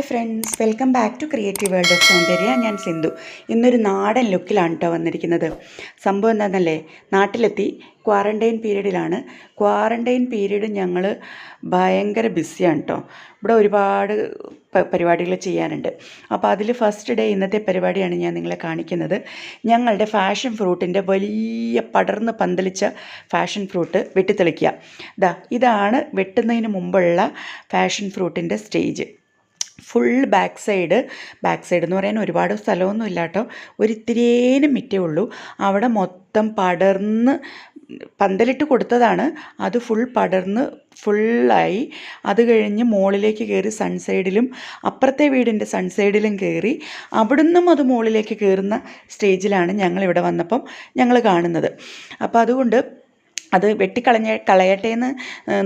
Hi friends welcome back to creative world of Soundarya. ഞാൻ സിന്ധു. ഇന്നൊരു നാടൻ ലുക്കിലാണ് കേട്ടോ വന്നിരിക്കുന്നത്. സംഭവം എന്താണെന്നല്ലേ നാട്ടിലെത്തി ക്വാറന്റൈൻ പീരീഡിലാണ് ക്വാറന്റൈൻ പീരീഡ് ഞങ്ങൾ ഭയങ്കര ബിസിയാണ് കേട്ടോ ഇവിടെ ഒരുപാട് പരിപാടികൾ ചെയ്യാനുണ്ട്. അപ്പോൾ അതിൽ ഫസ്റ്റ് ഡേ ഇന്നത്തെ പരിപാടിയാണ് ഞാൻ നിങ്ങളെ കാണിക്കുന്നത്. ഞങ്ങളുടെ ഫാഷൻ ഫ്രൂട്ടിന്റെ വലിയ പടർന്ന് പന്തലിച്ച ഫാഷൻ ഫ്രൂട്ട് വെട്ടിത്തെളിക്കുക. ദാ ഇതാണ് വെട്ടുന്നതിന് മുമ്പുള്ള fashion ഫ്രൂട്ടിന്റെ stage full back side back side എന്ന് പറയാൻ ഒരുപാട് സ്ഥലമൊന്നും ഇല്ല കേട്ടോ. ഒരു മിറ്റേ ഉള്ളൂ. അവിടെ മൊത്തം പടർന്ന് പന്തലിട്ട് കൊടുത്തതാണ്. അത് ഫുൾ പടർന്ന് ഫുള്ളായി അത് കഴിഞ്ഞ് മുകളിലേക്ക് കയറി സൺസൈഡിലും അപ്പുറത്തെ വീടിന്റെ സൺസൈഡിലും കയറി. അവിടുന്നും അത് മുകളിലേക്ക് കയറുന്ന സ്റ്റേജിലാണ് ഞങ്ങളിവിടെ വന്നപ്പം ഞങ്ങൾ കാണുന്നത്. അപ്പോൾ അതുകൊണ്ട് അത് വെട്ടിക്കളഞ്ഞ കളയട്ടെ എന്ന്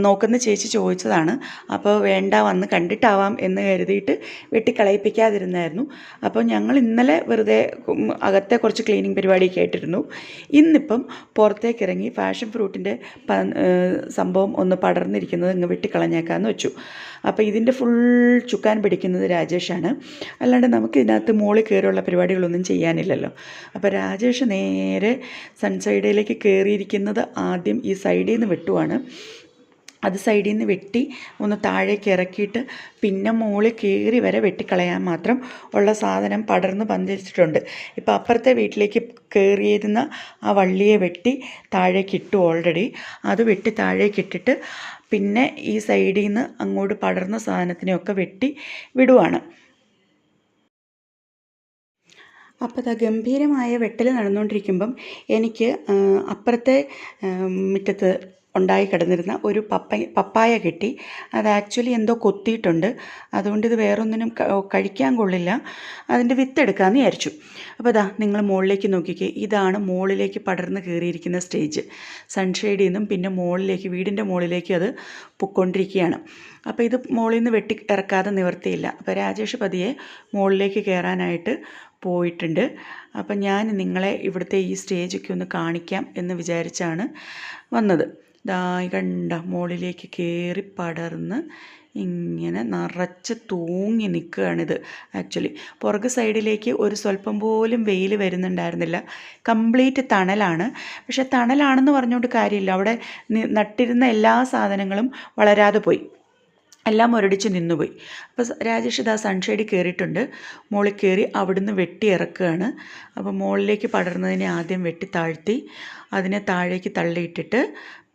നോക്കുന്ന ചേച്ചി ചോദിച്ചതാണ്. അപ്പോൾ വേണ്ട വന്ന് കണ്ടിട്ടാവാം എന്ന് കരുതിയിട്ട് വെട്ടിക്കളയിപ്പിക്കാതിരുന്നായിരുന്നു. അപ്പോൾ ഞങ്ങൾ ഇന്നലെ വെറുതെ അകത്തെ കുറച്ച് ക്ലീനിങ് പരിപാടി കേട്ടിരുന്നു ഇന്നിപ്പം പുറത്തേക്ക് ഇറങ്ങി ഫാഷൻ ഫ്രൂട്ടിന്റെ സംഭവം ഒന്ന് പടർന്നിരിക്കുന്നത് ഇങ്ങ് വെട്ടിക്കളഞ്ഞേക്കാമെന്ന് വെച്ചു. അപ്പോൾ ഇതിന്റെ ഫുൾ ചുക്കാൻ പിടിക്കുന്നത് രാജേഷാണ്. അല്ലാണ്ട് നമുക്ക് ഇതിനകത്ത് മുകളിൽ കയറിയുള്ള പരിപാടികളൊന്നും ചെയ്യാനില്ലല്ലോ. അപ്പോൾ രാജേഷ് നേരെ സൺസൈഡിലേക്ക് കയറിയിരിക്കുന്നത് ആദ്യം ആദ്യം ഈ സൈഡിൽ നിന്ന് വെട്ടുവാണ്. അത് സൈഡിൽ നിന്ന് വെട്ടി ഒന്ന് താഴേക്ക് ഇറക്കിയിട്ട് പിന്നെ മുകളിൽ കയറി വരെ വെട്ടിക്കളയാൻ മാത്രം ഉള്ള സാധനം പടർന്ന് പന്തിച്ചിട്ടുണ്ട് ഇപ്പോൾ അപ്പുറത്തെ വീട്ടിലേക്ക് കയറിയിരുന്ന ആ വള്ളിയെ വെട്ടി താഴേക്ക് ഇട്ടു ഓൾറെഡി അത് വെട്ടി താഴേക്ക് ഇട്ടിട്ട് പിന്നെ ഈ സൈഡിൽ നിന്ന് അങ്ങോട്ട് പടർന്ന സാധനത്തിനെയൊക്കെ വെട്ടി വിടുവാണ്. അപ്പോൾ അത് ഗംഭീരമായ വെട്ടൽ നടന്നുകൊണ്ടിരിക്കുമ്പം എനിക്ക് അപ്പുറത്തെ മുറ്റത്ത് ഉണ്ടായി കിടന്നിരുന്ന ഒരു പപ്പ പപ്പായ കിട്ടി. അത് ആക്ച്വലി എന്തോ കൊത്തിയിട്ടുണ്ട്. അതുകൊണ്ട് ഇത് വേറൊന്നിനും കഴിക്കാൻ കൊള്ളില്ല. അതിന്റെ വിത്ത് എടുക്കാമെന്ന് വിചാരിച്ചു. അപ്പോൾ അതാ നിങ്ങൾ മുകളിലേക്ക് നോക്കിക്കേ. ഇതാണ് മുകളിലേക്ക് പടർന്ന് കയറിയിരിക്കുന്ന സ്റ്റേജ്. സൺഷെയ്ഡിൽ നിന്നും പിന്നെ മുകളിലേക്ക് വീടിന്റെ മുകളിലേക്ക് അത് പൊക്കൊണ്ടിരിക്കുകയാണ് അപ്പോൾ ഇത് മുകളിൽ നിന്ന് വെട്ടി ഇറക്കാതെ നിവർത്തിയില്ല. അപ്പോൾ രാജേഷ് പതിയെ മുകളിലേക്ക് കയറാനായിട്ട് പോയിട്ടുണ്ട്. അപ്പം ഞാൻ നിങ്ങളെ ഇവിടുത്തെ ഈ സ്റ്റേജൊക്കെ ഒന്ന് കാണിക്കാം എന്ന് വിചാരിച്ചാണ് വന്നത്. ദായി കണ്ട മുകളിലേക്ക് കയറി പടർന്ന് ഇങ്ങനെ നിറച്ച് തൂങ്ങി നിൽക്കുകയാണിത് ആക്ച്വലി. പുറകു സൈഡിലേക്ക് ഒരു സ്വല്പം പോലും വെയിൽ വരുന്നുണ്ടായിരുന്നില്ല. കംപ്ലീറ്റ് തണലാണ്. പക്ഷേ തണലാണെന്ന് പറഞ്ഞുകൊണ്ട് കാര്യമില്ല. അവിടെ നട്ടിരുന്ന എല്ലാ സാധനങ്ങളും വളരാതെ പോയി. എല്ലാം മുരടിച്ച് നിന്നുപോയി. അപ്പോൾ രാജേഷ് ഇതാ സൺഷെയ്ഡിൽ കയറിയിട്ടുണ്ട് മോളിൽ കയറി അവിടുന്ന് വെട്ടി ഇറക്കുകയാണ്. അപ്പോൾ മുകളിലേക്ക് പടർന്നതിനെ ആദ്യം വെട്ടി താഴ്ത്തി അതിനെ താഴേക്ക് തള്ളിയിട്ടിട്ട്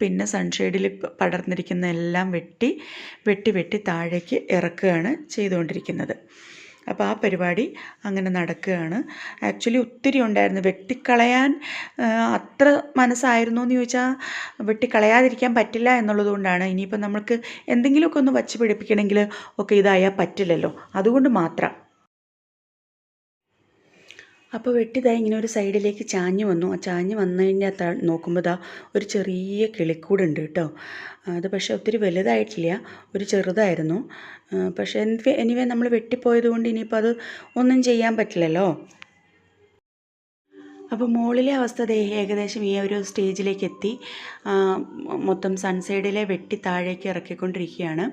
പിന്നെ സൺഷെയ്ഡിൽ പടർന്നിരിക്കുന്ന എല്ലാം വെട്ടി വെട്ടി വെട്ടി താഴേക്ക് ഇറക്കുകയാണ് ചെയ്തുകൊണ്ടിരിക്കുന്നത്. അപ്പോൾ ആ പരിപാടി അങ്ങനെ നടക്കുകയാണ്. ആക്ച്വലി ഒത്തിരി ഉണ്ടായിരുന്നു. വെട്ടിക്കളയാൻ അത്ര മനസ്സായിരുന്നു എന്ന് ചോദിച്ചാൽ വെട്ടിക്കളയാതിരിക്കാൻ പറ്റില്ല എന്നുള്ളത് കൊണ്ടാണ്. ഇനിയിപ്പോൾ നമ്മൾക്ക് എന്തെങ്കിലുമൊക്കെ ഒന്ന് വച്ച് പിടിപ്പിക്കണമെങ്കിൽ ഒക്കെ ഇതായാൽ പറ്റില്ലല്ലോ. അതുകൊണ്ട് മാത്രം. അപ്പോൾ വെട്ടിതാ ഇങ്ങനെ ഒരു സൈഡിലേക്ക് ചാഞ്ഞ് വന്നു. ആ ചാഞ്ഞ് വന്നു കഴിഞ്ഞാൽ നോക്കുമ്പോൾ ദാ ഒരു ചെറിയ കിളിക്കൂടുണ്ട് കേട്ടോ. അത് പക്ഷേ ഒത്തിരി വലുതായിട്ടില്ല ഒരു ചെറുതായിരുന്നു. പക്ഷേ എനിവേ നമ്മൾ വെട്ടിപ്പോയത് കൊണ്ട് ഇനിയിപ്പോൾ അത് ഒന്നും ചെയ്യാൻ പറ്റില്ലല്ലോ. അപ്പോൾ മുകളിലെ അവസ്ഥ ഏകദേശം ഈ ഒരു സ്റ്റേജിലേക്ക് എത്തി. മൊത്തം സൺസൈഡിലെ വെട്ടി താഴേക്ക് ഇറക്കിക്കൊണ്ടിരിക്കുകയാണ്.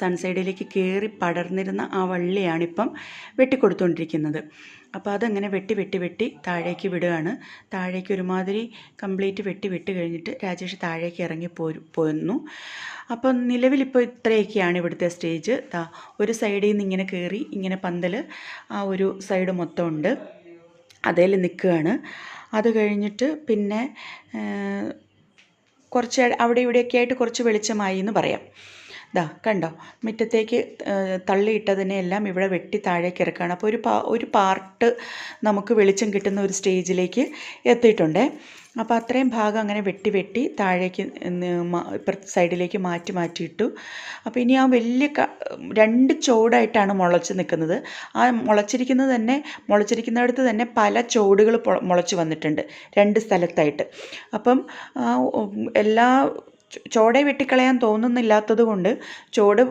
സൺസൈഡിലേക്ക് കയറി പടർന്നിരുന്ന ആ വള്ളിയാണിപ്പം വെട്ടിക്കൊടുത്തുകൊണ്ടിരിക്കുന്നത് അപ്പോൾ അതങ്ങനെ വെട്ടി വെട്ടി വെട്ടി താഴേക്ക് വിടുകയാണ്. താഴേക്ക് ഒരുമാതിരി കംപ്ലീറ്റ് വെട്ടി വെട്ടി കഴിഞ്ഞിട്ട് രാജേഷ് താഴേക്ക് ഇറങ്ങി പോരു പോരുന്നു അപ്പോൾ നിലവിലിപ്പോൾ ഇത്രയൊക്കെയാണ് ഇവിടുത്തെ സ്റ്റേജ്. ഒരു സൈഡിൽ നിന്ന് ഇങ്ങനെ കയറി ഇങ്ങനെ പന്തൽ ആ ഒരു സൈഡ് മൊത്തം ഉണ്ട്. അതിൽ നിൽക്കുകയാണ്. അത് കഴിഞ്ഞിട്ട് പിന്നെ കുറച്ച് അവിടെ ഇവിടെയൊക്കെ ആയിട്ട് കുറച്ച് വെളിച്ചമായി എന്ന് പറയാം. ദാ കണ്ടോ? മുറ്റത്തേക്ക് തള്ളിയിട്ടതിനെല്ലാം ഇവിടെ വെട്ടി താഴേക്ക് ഇറക്കുകയാണ്. അപ്പോൾ ഒരു പാ ഒരു പാർട്ട് നമുക്ക് വെളിച്ചം കിട്ടുന്ന ഒരു സ്റ്റേജിലേക്ക് എത്തിയിട്ടുണ്ട്. അപ്പോൾ അത്രയും ഭാഗം അങ്ങനെ വെട്ടി വെട്ടി താഴേക്ക് ഇപ്പുറത്തെ സൈഡിലേക്ക് മാറ്റി മാറ്റിയിട്ടു. അപ്പോൾ ഇനി ആ വലിയ രണ്ട് ചോടായിട്ടാണ് മുളച്ച് നിൽക്കുന്നത് ആ മുളച്ചിരിക്കുന്നത് തന്നെ മുളച്ചിരിക്കുന്നിടത്ത് തന്നെ പല ചോടുകൾ മുളച്ച് വന്നിട്ടുണ്ട് രണ്ട് സ്ഥലത്തായിട്ട്. അപ്പം എല്ലാ ചോടെ വെട്ടിക്കളയാൻ തോന്നുന്നില്ലാത്തത് കൊണ്ട് ചോട്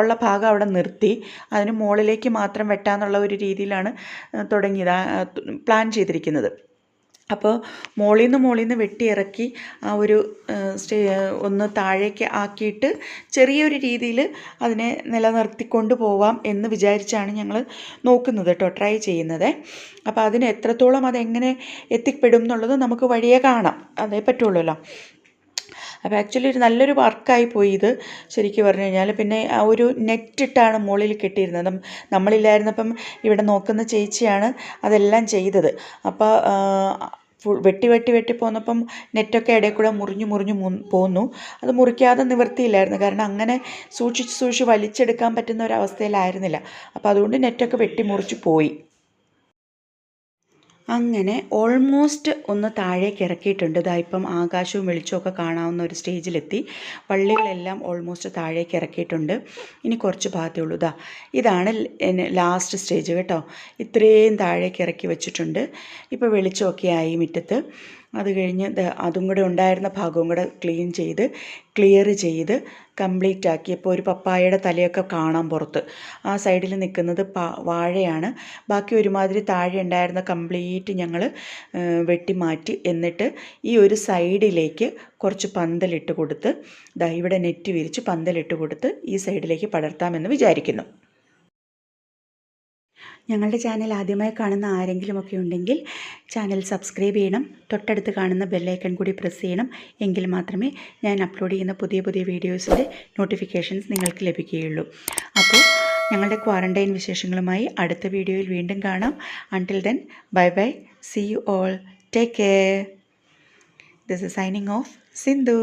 ഉള്ള ഭാഗം അവിടെ നിർത്തി. അതിന് മുകളിലേക്ക് മാത്രം വെട്ടാന്നുള്ള ഒരു രീതിയിലാണ് തുടങ്ങിയത് പ്ലാൻ ചെയ്തിരിക്കുന്നത്. അപ്പോൾ മുകളിൽ നിന്ന് മുകളിൽ നിന്ന് വെട്ടിയിറക്കി ആ ഒരു സ്റ്റേ ഒന്ന് താഴേക്ക് ആക്കിയിട്ട് ചെറിയൊരു രീതിയിൽ അതിനെ നിലനിർത്തിക്കൊണ്ട് പോവാം എന്ന് വിചാരിച്ചാണ് ഞങ്ങൾ നോക്കുന്നത് കേട്ടോ ട്രൈ ചെയ്യുന്നത്. അപ്പോൾ അതിന് എത്രത്തോളം അതെങ്ങനെ എത്തിപ്പെടും എന്നുള്ളത് നമുക്ക് വഴിയെ കാണാം. അതേ പറ്റുള്ളൂല്ലോ. അപ്പോൾ ആക്ച്വലി ഒരു നല്ലൊരു വർക്കായി പോയി ഇത് ശരിക്കും പറഞ്ഞു കഴിഞ്ഞാൽ പിന്നെ ആ ഒരു നെറ്റിട്ടാണ് മുകളിൽ കെട്ടിയിരുന്നത്. നമ്മളില്ലായിരുന്നപ്പം ഇവിടെ നോക്കുന്ന ചേച്ചിയാണ് അതെല്ലാം ചെയ്തത്. അപ്പോൾ ഫുൾ വെട്ടി വെട്ടി വെട്ടി പോന്നപ്പം നെറ്റൊക്കെ ഇടയിൽ കൂടെ മുറിഞ്ഞു മുറിഞ്ഞു പോന്നു. അത് മുറിക്കാതെ നിവർത്തിയില്ലായിരുന്നു. കാരണം അങ്ങനെ സൂക്ഷിച്ച് സൂക്ഷിച്ച് വലിച്ചെടുക്കാൻ പറ്റുന്ന ഒരവസ്ഥയിലായിരുന്നില്ല അപ്പോൾ അതുകൊണ്ട് നെറ്റൊക്കെ വെട്ടി മുറിച്ച് പോയി. അങ്ങനെ ഓൾമോസ്റ്റ് ഒന്ന് താഴേക്ക് ഇറക്കിയിട്ടുണ്ട്. ഇതാ ഇപ്പം ആകാശവും വെളിച്ചമൊക്കെ കാണാവുന്ന ഒരു സ്റ്റേജിലെത്തി വള്ളികളെല്ലാം ഓൾമോസ്റ്റ് താഴേക്ക് ഇറക്കിയിട്ടുണ്ട്. ഇനി കുറച്ച് ഭാഗത്തേ ഉള്ളൂ. ഇതാ ഇതാണ് ലാസ്റ്റ് സ്റ്റേജ് കേട്ടോ. ഇത്രയും താഴേക്ക് ഇറക്കി വെച്ചിട്ടുണ്ട്. ഇപ്പോൾ വെളിച്ചമൊക്കെ ആയി മുറ്റത്ത്. അത് കഴിഞ്ഞ് അതും കൂടെ ഉണ്ടായിരുന്ന ഭാഗവും കൂടെ ക്ലീൻ ചെയ്ത് ക്ലിയർ ചെയ്ത് കംപ്ലീറ്റ് ആക്കി. ഇപ്പോൾ ഒരു പപ്പായയുടെ തലയൊക്കെ കാണാം പുറത്ത്. ആ സൈഡിൽ നിൽക്കുന്നത് വാഴയാണ്. ബാക്കി ഒരുമാതിരി താഴെ ഉണ്ടായിരുന്ന കംപ്ലീറ്റ് ഞങ്ങൾ വെട്ടിമാറ്റി എന്നിട്ട് ഈ ഒരു സൈഡിലേക്ക് കുറച്ച് പന്തലിട്ട് കൊടുത്ത് ദാ ഇവിടെ നെറ്റ് വിരിച്ച് പന്തലിട്ട് കൊടുത്ത് ഈ സൈഡിലേക്ക് പടർത്താമെന്ന് വിചാരിക്കുന്നു. ഞങ്ങളുടെ ചാനൽ ആദ്യമായി കാണുന്ന ആരെങ്കിലുമൊക്കെ ഉണ്ടെങ്കിൽ ചാനൽ സബ്സ്ക്രൈബ് ചെയ്യണം. തൊട്ടടുത്ത് കാണുന്ന ബെല്ലൈക്കൺ കൂടി പ്രസ് ചെയ്യണം. എങ്കിൽ മാത്രമേ ഞാൻ അപ്ലോഡ് ചെയ്യുന്ന പുതിയ പുതിയ വീഡിയോസിന്റെ നോട്ടിഫിക്കേഷൻസ് നിങ്ങൾക്ക് ലഭിക്കുകയുള്ളൂ. അപ്പോൾ ഞങ്ങളുടെ ക്വാറന്റൈൻ വിശേഷങ്ങളുമായി അടുത്ത വീഡിയോയിൽ വീണ്ടും കാണാം. Until then bye bye see you all take care this is signing off Sindhu